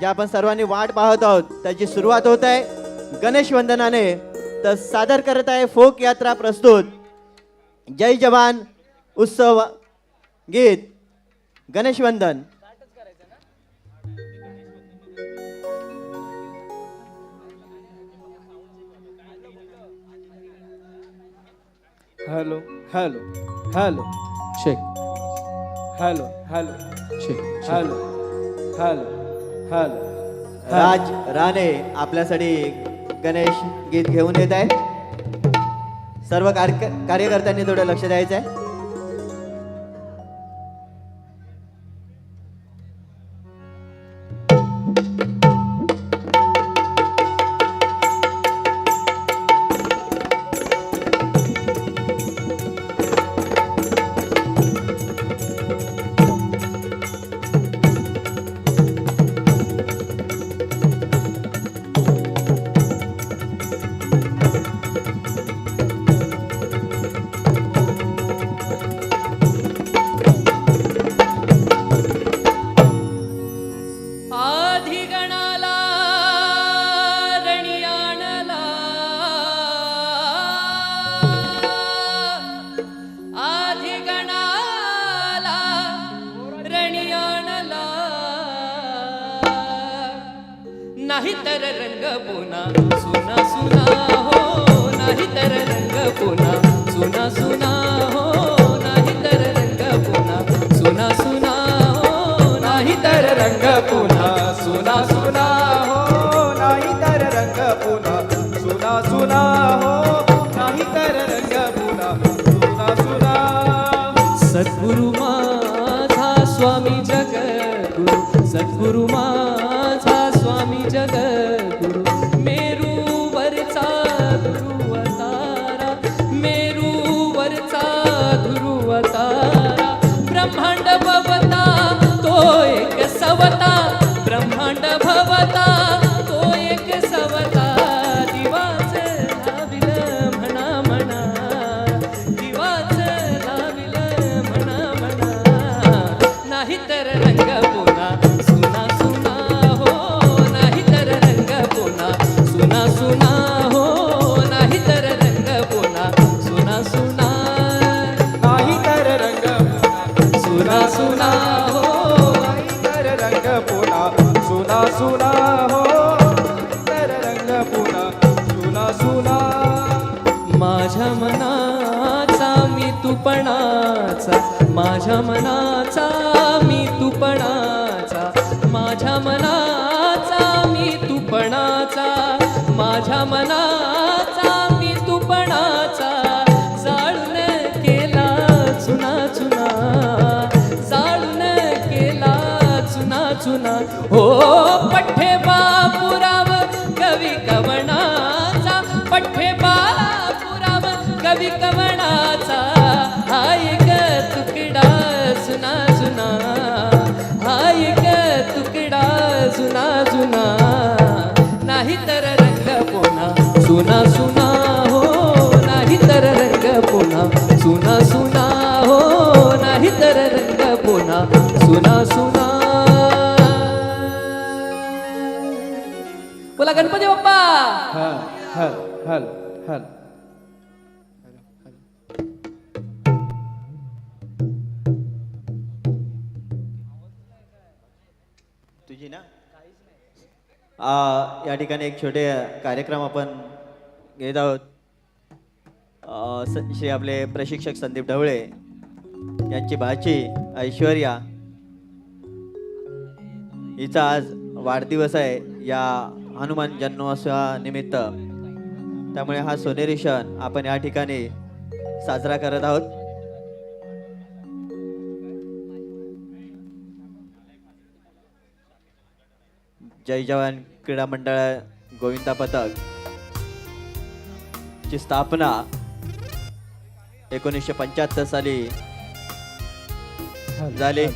जे आपण सर्वांनी वाट पाहत आहोत त्याची सुरुवात होत आहे. गणेश वंदनाने तर सादर करत आहे फोक यात्रा प्रस्तुत. जय जवान उत्सव गीत. गणेश वंदन. Hello hello hello. Check hello hello. Check hello hello hello. Raj Rane आपल्यासाठी गणेश गीत घेऊन येत आहे सर्व कार्य कार्यकर्त्यांनी थोडं लक्ष द्यायचं आहे नाही तर रंग पुन्हा. सुना सुना हो. नाही तर रंग पुन्हा. सुना सुना हो. नाही तर रंग पुन्हा. सुना सुना हो. नाही तर रंग पुन्हा. सुना सुना हो. नाही तर रंग पुन्हा. सुना सुना हो. नाही तर रंग पुन्हा. सुना सुना. सद्गुरु माझा स्वामी जगद्गुरु. सद्गुरु माझा स्वामी जगद्गुरु माझ्या मनाचा मी तुपणाचा माझ्या मनाचा मी तुपणाचा माझ्या मनाचा मी तुपणाचा जाळून केला चुना चुना. जाळून केला चुना चुना. हो पठ्ठे बापुराव कवी कवणाचा पठ्ठे बापुराव कवी कवणाचा तर रंग पुन्हा. सुना सुना. बोला गणपती बाप्पा. हॅल हॅल हॅल हॅल. तुझी ना? आ, या ठिकाणी एक छोटे कार्यक्रम आपण घेत आहोत. श्री आपले प्रशिक्षक संदीप ढवळे. यांची भाची ऐश्वर्या. हिचा आज वाढदिवस आहे या हनुमान जन्मोत्सवानिमित्त. त्यामुळे हा सोनेरी क्षण आपण या ठिकाणी साजरा करत आहोत. जय जवान क्रीडा मंडळ गोविंदा पथक ची स्थापना एकोणीसशे पंच्याहत्तर साली झाले.